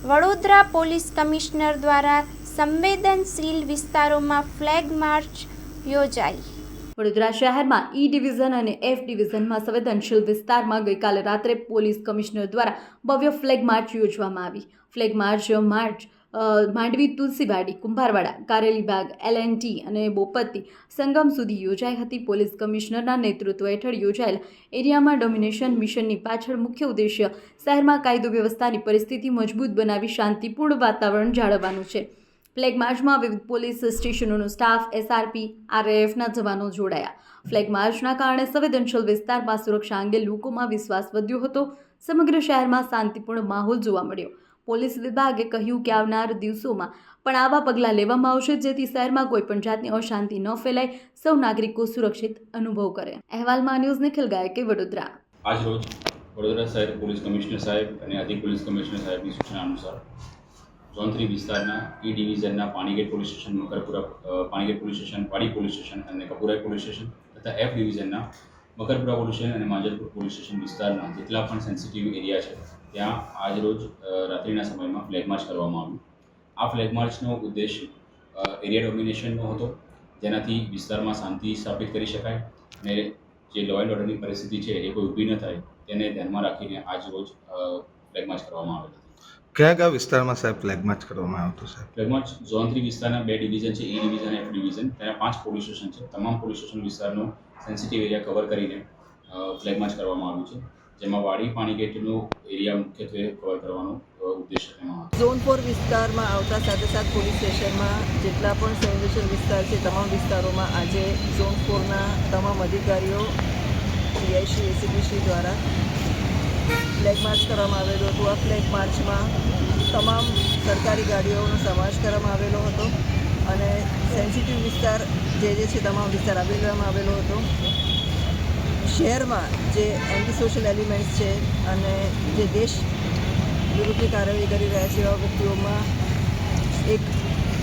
Vadodara police commissioner દ્વારા સંવેદનશીલ વિસ્તારોમાં ફ્લેગ માર્ચ યોજાઈ. વડોદરા શહેરમાં ઈ ડિવિઝન અને એફ ડિવિઝનમાં સંવેદનશીલ વિસ્તારમાં ગઈકાલે રાત્રે પોલીસ કમિશનર દ્વારા ભવ્ય ફ્લેગ માર્ચ યોજવામાં આવી. Flag march march Mandvi Tulsiwadi Kumbharwada, Karelibagh, LNT અને બોપત્તી સંગમ સુધી યોજાઈ હતી. પોલીસ કમિશનરના નેતૃત્વ હેઠળ યોજાયેલ એરિયામાં ડોમિનેશન મિશનની પાછળ મુખ્ય ઉદ્દેશ્ય શહેરમાં કાયદો વ્યવસ્થાની પરિસ્થિતિ મજબૂત બનાવી શાંતિપૂર્ણ વાતાવરણ જાળવવાનું છે. ફ્લેગ માર્ચમાં વિવિધ પોલીસ સ્ટેશનોનો સ્ટાફ, એસઆરપી, આરએએફના જવાનો જોડાયા. ફ્લેગ માર્ચના કારણે સંવેદનશીલ વિસ્તારમાં સુરક્ષા અંગે લોકોમાં વિશ્વાસ વધ્યો હતો. સમગ્ર શહેરમાં શાંતિપૂર્ણ માહોલ જોવા મળ્યો. પોલીસ વિભાગે કહ્યું કે આવનાર દિવસોમાં પણ આવા પગલાં લેવામાં આવશે, જેથી શહેરમાં કોઈ પણ જાતની અશાંતિ ન ફેલાય. સૌ નાગરિકો સુરક્ષિત અનુભવ કરે. અહેવાલમાં ન્યૂઝ નિખિલ ગાયકે વડોદરા? આજ રોજ વડોદરા શહેર પોલીસ કમિશનર સાહેબ અને અધિક પોલીસ કમિશનર સાહેબની સૂચના અનુસાર ઝોન થ્રી વિસ્તારના E ડિવિઝનના Panigate police station, Makarpura Panigate police station, પાડી પોલીસ સ્ટેશન અને કપુરાઈ પોલીસ સ્ટેશન તથા એફ ડિવિઝનના મકરપુરા પોલીસ સ્ટેશન અને માંજલપુર પોલીસ સ્ટેશન વિસ્તારના જેટલા પણ સેન્સિટિવ એરિયા છે ત્યાં આજ રોજ રાત્રિના સમયમાં ફ્લેગ માર્ચ કરવામાં આવ્યું. આ ફ્લેગ માર્ચનો ઉદ્દેશ એરિયા ડોમિનેશનનો હતો. જેનાથી વિસ્તારમાં શાંતિ સ્થાપિત કરી શકાય અને જે લો એન્ડ ઓર્ડરની પરિસ્થિતિ છે એ કોઈ ઊભી ન થાય તેને ધ્યાનમાં રાખીને આજ રોજ ફ્લેગ માર્ચ કરવામાં આવેલ હતી. કયા કયા વિસ્તારમાં સાહેબ ફ્લેગ માર્ચ કરવામાં આવ્યો હતો સાહેબ ફ્લેગ માર્ચ ઝોન થ્રી વિસ્તારના બે ડિવિઝન છે એ ડિવિઝન એફ ડિવિઝન તેના પાંચ પોલીસ સ્ટેશન છે. તમામ પોલીસ સ્ટેશન વિસ્તારનો સેન્સિટિવ એરિયા કવર કરીને ફ્લેગ માર્ચ કરવામાં આવ્યું છે. જેમાં વાડી પાણીગેટનો એરિયા મુખ્યત્વે કવર કરવાનો ઉદ્દેશ ઝોન ફોર વિસ્તારમાં આવતા સાથે સાથે પોલીસ સ્ટેશનમાં જેટલા પણ સંવેદનશીલ વિસ્તાર છે, તમામ વિસ્તારોમાં આજે ઝોન ફોરના તમામ અધિકારીઓ પીઆઈસી એસીબીસી દ્વારા ફ્લેગ માર્ચ કરવામાં આવેલું હતું. આ ફ્લેગ માર્ચમાં તમામ સરકારી ગાડીઓનો સમાવેશ કરવામાં આવેલો હતો અને સેન્સિટિવ વિસ્તાર જે જે છે, તમામ વિસ્તાર આવરી લેવામાં આવેલો હતો. શહેરમાં જે એન્ટી સોશિયલ એલિમેન્ટ્સ છે અને જે દેશ વિરુદ્ધની કાર્યવાહી કરી રહ્યા છે એવા વ્યક્તિઓમાં એક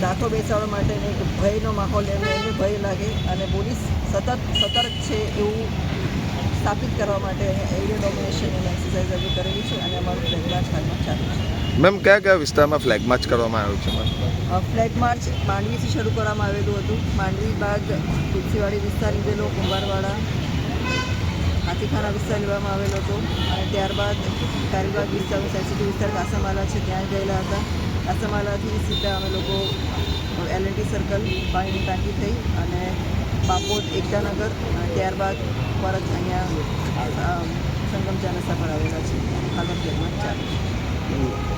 દાખલો બેસાડવા માટેને એક ભયનો માહોલ એમને એમને ભય લાગે અને પોલીસ સતત સતર્ક છે એવું સ્થાપિત કરવા માટે એરિયા ડોમિનેશન અને એક્સરસાઇઝ અમે કરેલી છે અને અમારું ફ્લેગ માર્ચ હાલમાં ચાલુ છે. મેમ કયા કયા વિસ્તારમાં ફ્લેગ માર્ચ કરવામાં આવ્યું છે ફ્લેગ માર્ચ માંડવીથી શરૂ કરવામાં આવેલું હતું. માંડવી બાદ તુલસીવાડી વિસ્તાર લીધેલો કુંભારવાડા હાથીખાના વિસ્તાર લેવામાં આવેલો હતો અને ત્યારબાદ કારીબાગ વિસ્તાર, સેન્સિટિવ વિસ્તાર કાસામાલા છે, ત્યાં ગયેલા હતા. કાસામાલાથી સીધા અમે લોકો એલએનટી સર્કલ પાણીની ટાંકી થઈ અને બાપોદ એકતાનગર અને ત્યારબાદ પરત અહીંયા સંગમ ચાનસા પર આવેલા છે. હાલમાં ફ્લેગમાં ચાલુ.